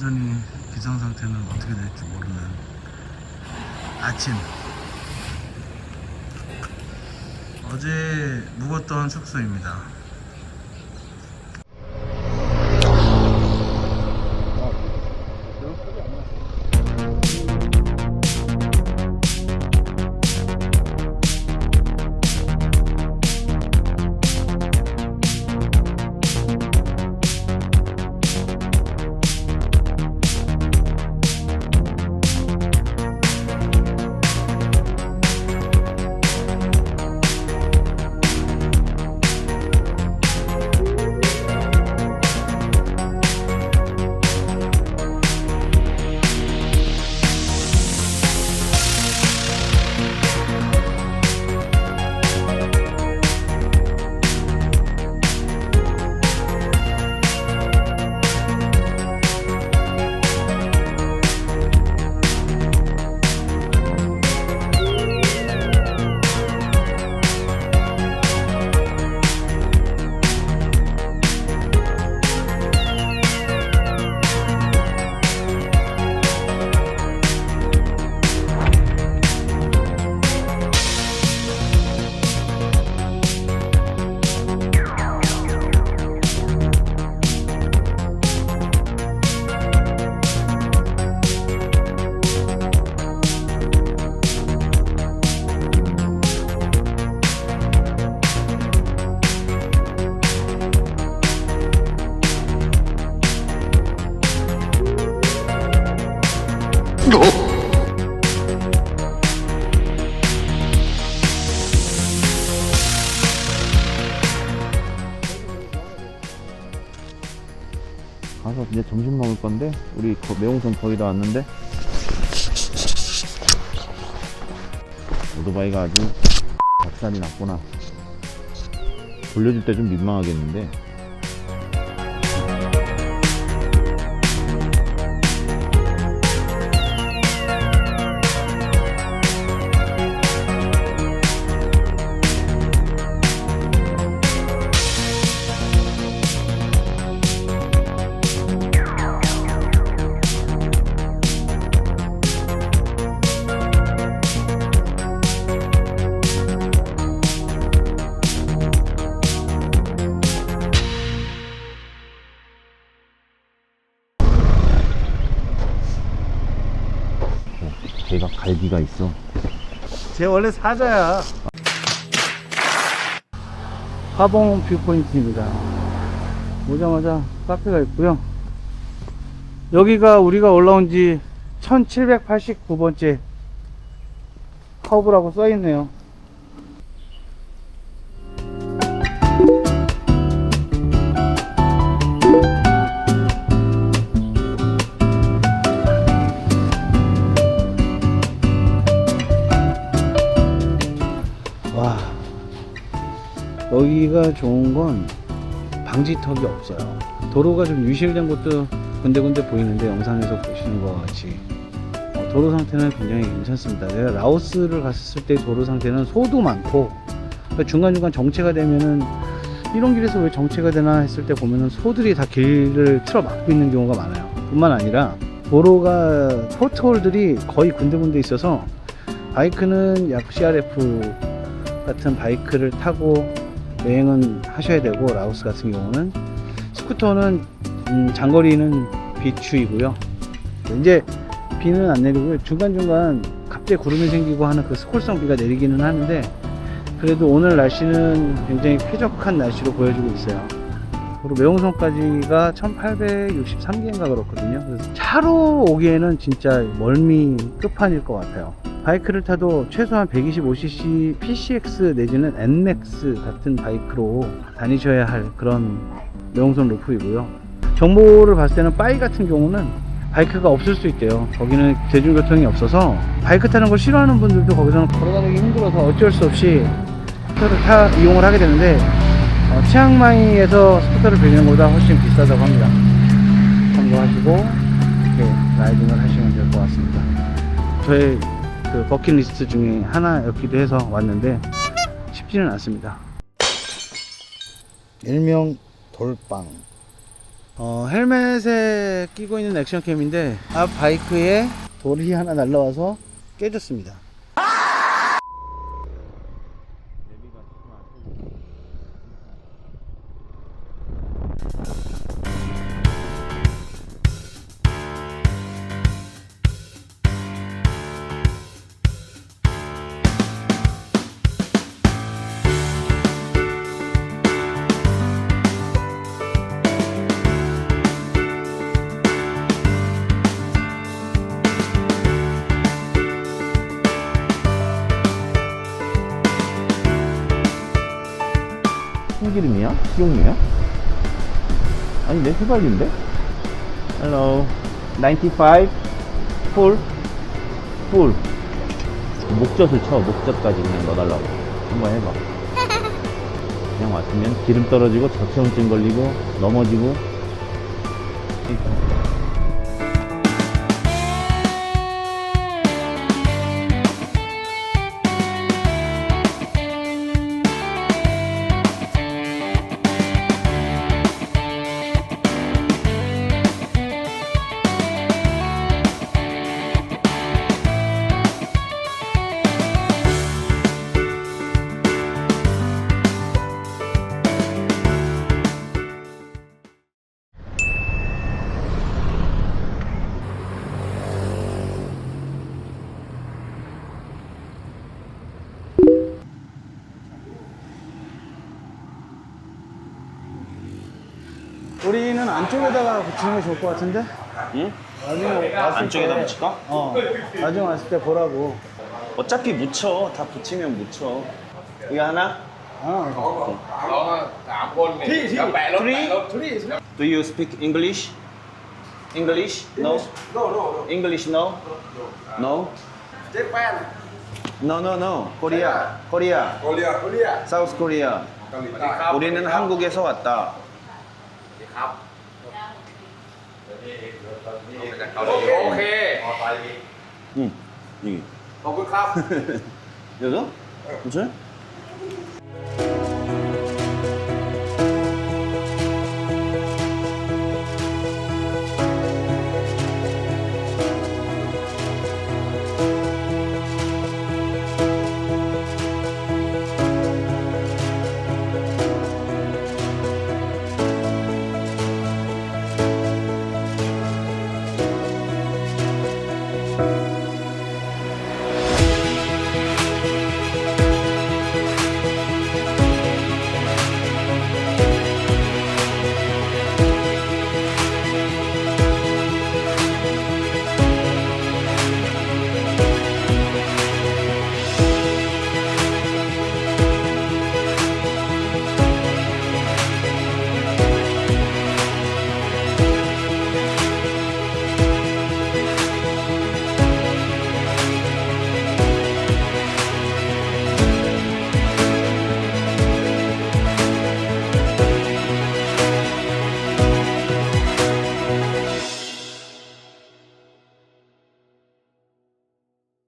기상 상태는 어떻게 될지 모르는 아침. 어제 묵었던 숙소입니다. 가서 이제 점심 먹을 건데 우리 거, 매운선 거의 다 왔는데. 오토바이가 아주 박살이 났구나. 돌려줄 때 좀 민망하겠는데 걔가 갈기가 있어 쟤 원래 사자야. 화봉 뷰포인트입니다. 오자마자 카페가 있고요. 여기가 우리가 올라온 지 1789번째 커브라고 써 있네요. 여기가 좋은 건 방지턱이 없어요. 도로가 좀 유실된 곳도 군데군데 보이는데 영상에서 보시는 것 같이 어, 도로 상태는 굉장히 괜찮습니다. 내가 라오스를 갔을 때 도로 상태는 소도 많고 그러니까 중간중간 정체가 되면은 이런 길에서 왜 정체가 되나 했을 때 보면은 소들이 다 길을 틀어 막고 있는 경우가 많아요. 뿐만 아니라 도로가 포트홀들이 거의 군데군데 있어서 바이크는 약 CRF 같은 바이크를 타고 여행은 하셔야 되고 라오스 같은 경우는 스쿠터는 음, 장거리는 비추이고요. 이제 비는 안 내리고 중간중간 갑자기 구름이 생기고 하는 그 스콜성 비가 내리기는 하는데 그래도 오늘 날씨는 굉장히 쾌적한 날씨로 보여주고 있어요. 그리고 매운성까지가 1863개인가 그렇거든요. 그래서 차로 오기에는 진짜 멀미 끝판일 것 같아요. 바이크를 타도 최소한 125cc PCX 내지는 NMAX 같은 바이크로 다니셔야 할 그런 매운선 로프이고요. 정보를 봤을 때는 빠이 같은 경우는 바이크가 없을 수 있대요. 거기는 대중교통이 없어서 바이크 타는 걸 싫어하는 분들도 거기서는 걸어다니기 힘들어서 어쩔 수 없이 스쿠터를 타 이용을 하게 되는데 어, 치앙마이에서 스쿠터를 빌리는 것보다 훨씬 비싸다고 합니다. 참고하시고 이렇게 라이딩을 하시면 될 것 같습니다. 저의 그 버킷리스트 중에 하나였기도 해서 왔는데 쉽지는 않습니다. 일명 돌빵 어, 헬멧에 끼고 있는 액션캠인데 앞 바이크에 돌이 하나 날라와서 깨졌습니다. 참기름이야? 식용유야? 아닌데 휘발유인데? Hello. 95 full. Full. 목젖을 쳐. 목젖까지 그냥 넣어달라고. 한번 해봐. 그냥 왔으면 기름 떨어지고 저체온증 걸리고 넘어지고 안쪽에다가 붙이는 게 좋을 것 같은데? 응? 나중에 왔을 안쪽에다 때- 붙일까? 어. 나중에 왔을 때 보라고. 어차피 묻혀. 다 붙이면 묻혀. 이거 하나? 아, Three? Do you speak English? English? No? English no? No? No, no, no. Korea. Korea. South Korea. 우리는 한국에서 왔다. โอเค 응. 여기. ขอบคุณครับ 여기서? 괜찮아?